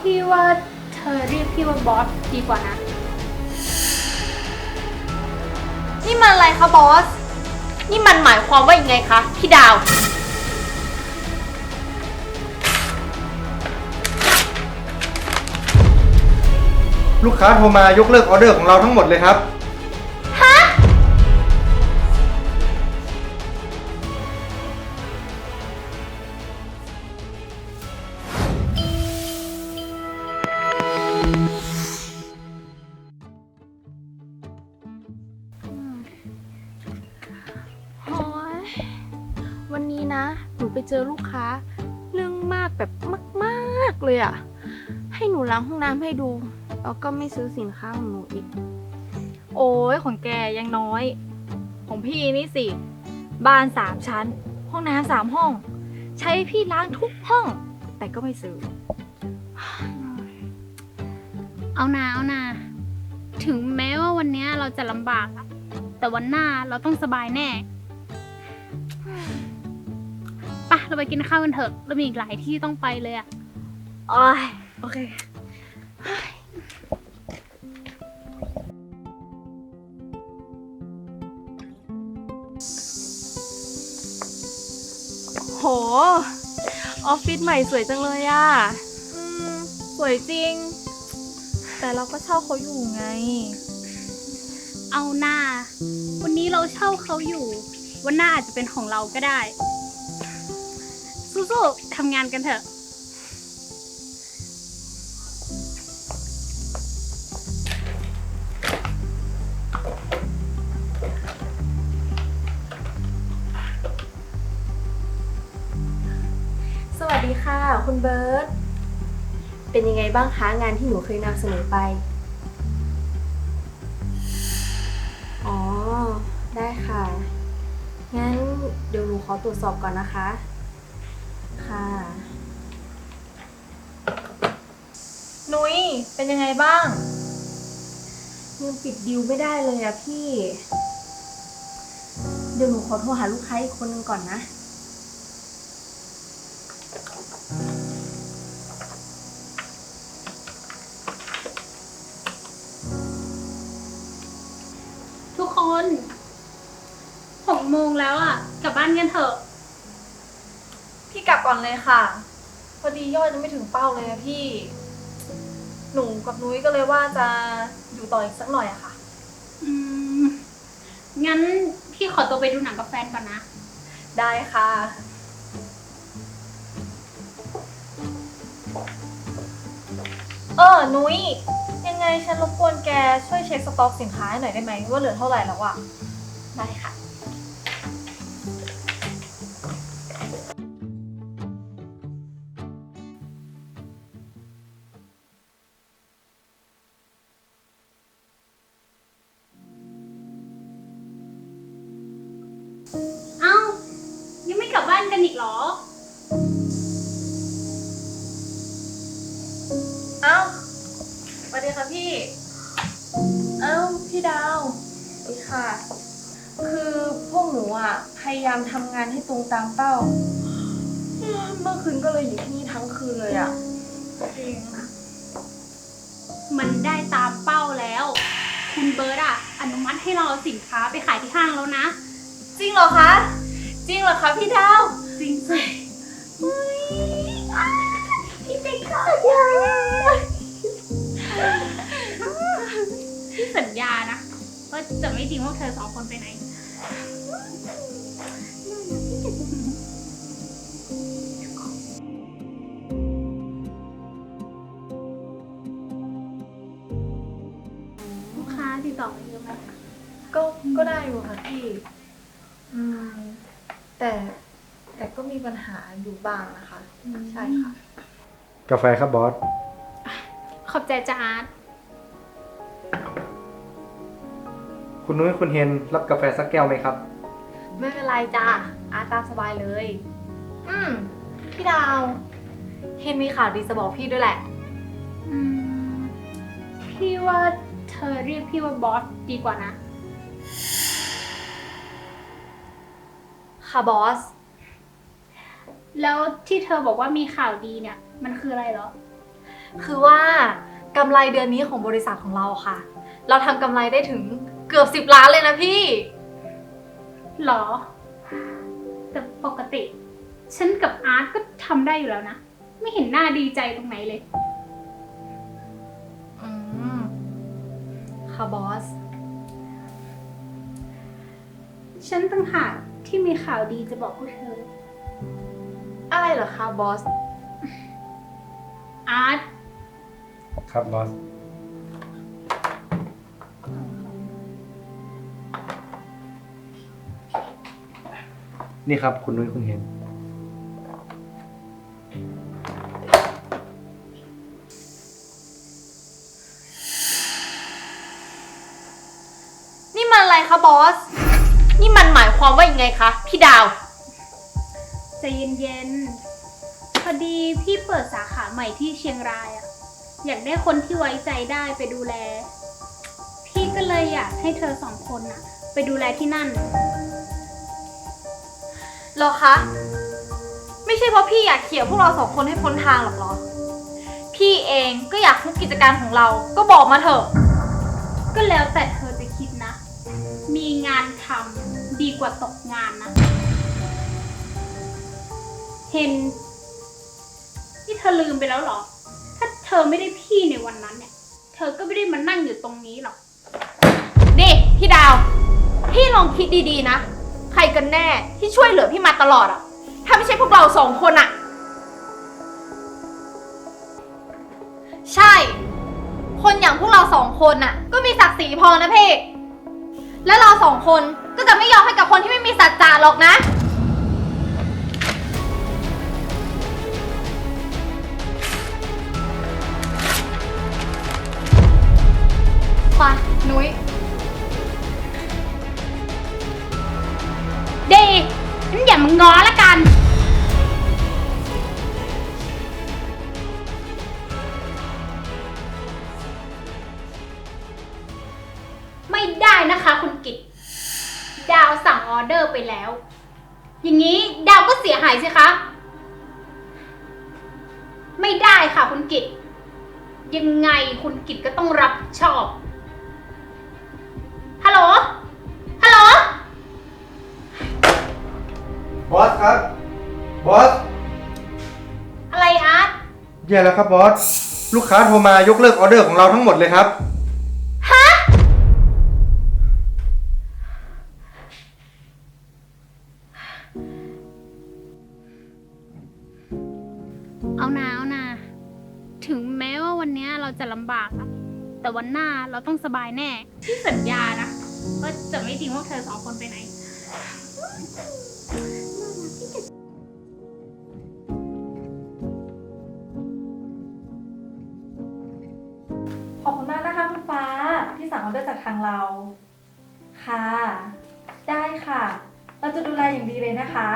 พี่ว่าเธอเรียกพี่ว่าบอสดีกว่านะ นี่มันอะไรคะบอส นี่มันหมายความว่ายังไงคะพี่ดาว ลูกค้าโทรมายกเลิกออเดอร์ของเราทั้งหมดเลยครับ วันนี้นะ หนูไปเจอลูกค้า เรื่องมากแบบมากๆเลยอะให้หนูล้างห้องน้ำให้ดู แล้วก็ไม่ซื้อสินค้าของหนูอีก โอ้ยของแกยังน้อย ของพี่นี่สิ บ้านสามชั้น ห้องน้ำสามห้อง ใช้พี่ล้างทุกห้อง แต่ก็ไม่ซื้อ เอานาเอานา ถึงแม้ว่าวันนี้เราจะลำบาก แต่วันหน้าเราต้องสบายแน่ เราไปกินข้าวกันเถอะเรามีอีกหลายที่ต้องไปเลยอะโอ้ยโอเค โห ออฟฟิศใหม่สวยจังเลยอะอืมสวยจริง แต่เราก็เช่าเขาอยู่ไง เอาหน้า วันนี้เราเช่าเขาอยู่ วันหน้าอาจจะเป็นของเราก็ได้ สู้ๆทำงานกันเถอะ สวัสดีค่ะ คุณเบิร์ตเป็นยังไงบ้างคะงานที่หนูเคยนำเสนอไป อ๋อ ได้ค่ะ งั้นเดี๋ยวหนูขอตรวจสอบก่อนนะคะ ค่ะ นุ้ย เป็นยังไงบ้าง ยังปิดดิวไม่ได้เลยอะพี่ เดี๋ยวหนูขอโทรหาลูกค้าอีกคนนึงก่อนนะ ทุกคนหกโมงแล้วอะกลับบ้านกันเถอะ พี่กลับก่อนเลยค่ะ พอดียอดยังไม่ถึงเป้าเลยอะพี่ หนูกับนุ้ยก็เลยว่าจะอยู่ต่ออีกสักหน่อยอะค่ะ อืม งั้นพี่ขอตัวไปดูหนังกับแฟนก่อนนะ ได้ค่ะ เออ นุ้ย ยังไงฉันรบกวนแกช่วยเช็คสต็อกสินค้าให้หน่อยได้ไหมว่าเหลือเท่าไหร่แล้วอะได้ค่ะานกันอีกเหรอ เอ้าสวัสดีค่ะพี่ เอ้าพี่ดาวสวัสดีค่ะ คือพวกหนูอะพยายามทำงานให้ตรงตามเป้า เมื่อคืนก็เลยอยู่ที่นี่ทั้งคืนเลยอะจริงมันได้ตามเป้าแล้ว คุณเบิร์ตอะอนุมัติให้เราเอาสินค้าไปขายที่ห้างแล้วนะ จริงเหรอคะ จริงเหรอคะพี่ดาวจริงสิพี่เป็นก่อนยาพี่สัญญานะว่าจะไม่ทิ้งพวกเธอสองคนไปไหน ลูกค้าติดต่อมาเยอะไหมก็ก็ได้อยู่ค่ะพี่ อืม แต่แต่ก็มีปัญหาอยู่บ้างนะคะ ใช่ค่ะ กาแฟครับบอส ขอบใจจ้าอาร์ตคุณนุ้ยคุณเฮนรับกาแฟสักแก้วไหมครับ ไม่เป็นไรจ้าอาตามสบายเลย อืมพี่ดาว เฮนมีข่าวดีจะบอกพี่ด้วยแหละ อืมพี่ว่าเธอเรียกพี่ว่าบอสดีกว่านะ ค่ะบอส แล้วที่เธอบอกว่ามีข่าวดีเนี่ย มันคืออะไรเหรอ คือว่ากำไรเดือนนี้ของบริษัทของเราค่ะ เราทำกำไรได้ถึงเกือบ 10 ล้านเลยนะพี่ หรอ แต่ปกติ ฉันกับอาร์ตก็ทำได้อยู่แล้วนะ ไม่เห็นหน้าดีใจตรงไหนเลย อืม ค่ะบอส ฉันต่างหาก ที่มีข่าวดีจะบอกพวกเธอ อะไรเหรอคะบอส อาร์ต ครับบอส นี่ครับคุณนุ้ยคุณเห็น นี่มันอะไรคะบอส นี่มันหมาย ความว่ายังไงคะพี่ดาว ใจเย็นๆ พอดีพี่เปิดสาขาใหม่ที่เชียงรายอะอยากได้คนที่ไว้ใจได้ไปดูแล พี่ก็เลยอยากให้เธอสองคนอะไปดูแลที่นั่นเหรอคะ ไม่ใช่เพราะพี่อยากเขี่ยพวกเราสองคนให้พ้นทางหรอกเหรอ พี่เองก็อยากทุบกิจการของเรา ก็บอกมาเถอะ ก็แล้วแต่เธอจะคิดนะ มีงานทำ ดีกว่าตกงานนะ เห็น ที่เธอลืมไปแล้วเหรอ ถ้าเธอไม่ได้พี่ในวันนั้นเนี่ย เธอก็ไม่ได้มานั่งอยู่ตรงนี้หรอก นี่พี่ดาว พี่ลองคิดดีๆนะ ใครกันแน่ที่ช่วยเหลือพี่มาตลอดอะถ้าไม่ใช่พวกเราสองคนอะใช่ คนอย่างพวกเราสองคนน่ะ ก็มีศักดิ์ศรีพอนะเพี่และเราสองคน ก็จะไม่ยอมให้กับคนที่ไม่มีสัจจะหรอกนะ ไปนุ้ย ดีงั้นอย่ามาง้อละกัน ออเดอร์ไปแล้ว อย่างนี้ดาวก็เสียหายสิคะ ไม่ได้ค่ะคุณกิตยังไงคุณกิตก็ต้องรับผิดชอบ ฮัลโหล ฮัลโหล บอสครับ บอส อะไรอาร์ต แย่แล้วครับบอส ลูกค้าโทรมายกเลิกออเดอร์ของเราทั้งหมดเลยครับ หน้าเราต้องสบายแน่ที่สัญญานะว่าจะไม่ทิ้งพวกเธอสองคนไปไหน ขอบคุณมากนะคะคุณฟ้าที่สั่งออเดอร์จากทางเรา ค่ะ ได้ค่ะ เราจะดูแลอย่างดีเลยนะคะ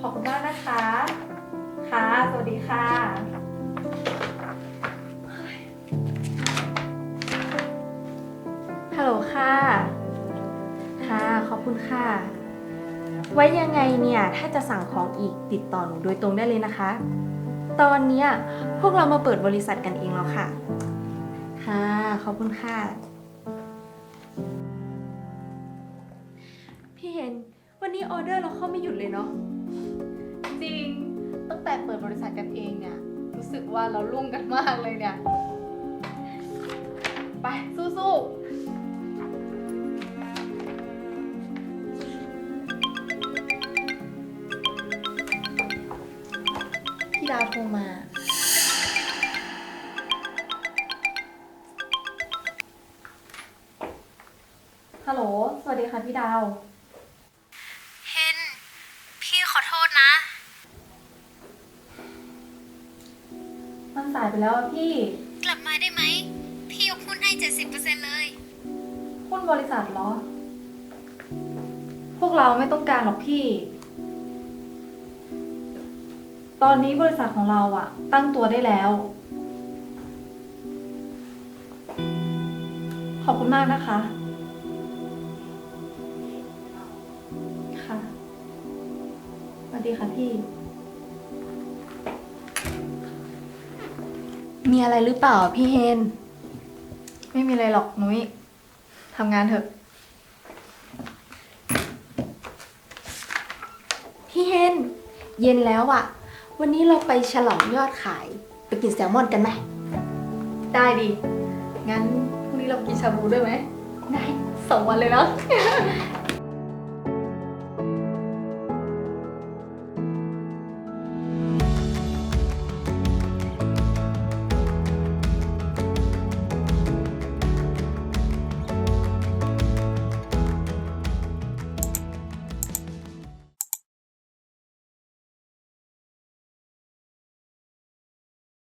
ขอบคุณมากนะคะ ค่ะ สวัสดีค่ะ ลค่ะ ค่ะ ขอบคุณค่ะ ไว้ยังไงเนี่ย ถ้าจะสั่งของอีกติดต่อหนูโดยตรงได้เลยนะคะ ตอนเนี้ยพวกเรามาเปิดบริษัทกันเองแล้วค่ะ ค่ะ ขอบคุณค่ะ พี่เห็น วันนี้ออเดอร์เราเข้าไม่หยุดเลยเนาะ จริง ตั้งแต่เปิดบริษัทกันเองเนี่ย รู้สึกว่าเรารุ่งกันมากเลยเนี่ย ไปสู้ๆ โทรมา ฮัลโหล สวัสดีค่ะพี่ดาว เฮน พี่ขอโทษนะ มันสายไปแล้วอะพี่ กลับมาได้ไหม พี่ยกหุ้นให้เจ็ดสิบเปอร์เซ็นเลย หุ้นบริษัทเหรอ พวกเราไม่ต้องการหรอกพี่ ตอนนี้บริษัทของเราอะตั้งตัวได้แล้ว ขอบคุณมากนะคะ ค่ะสวัสดีค่ะพี่ มีอะไรหรือเปล่าพี่เฮน ไม่มีอะไรหรอกนุ้ยทำงานเถอะ พี่เฮน เย็นแล้วอะ วันนี้เราไปฉลองยอดขาย ไปกินแซลมอนกันไหม ได้ดีงั้นพรุ่งนี้เรากินชาบูด้วยไหม ได้สองวันเลยเนาะ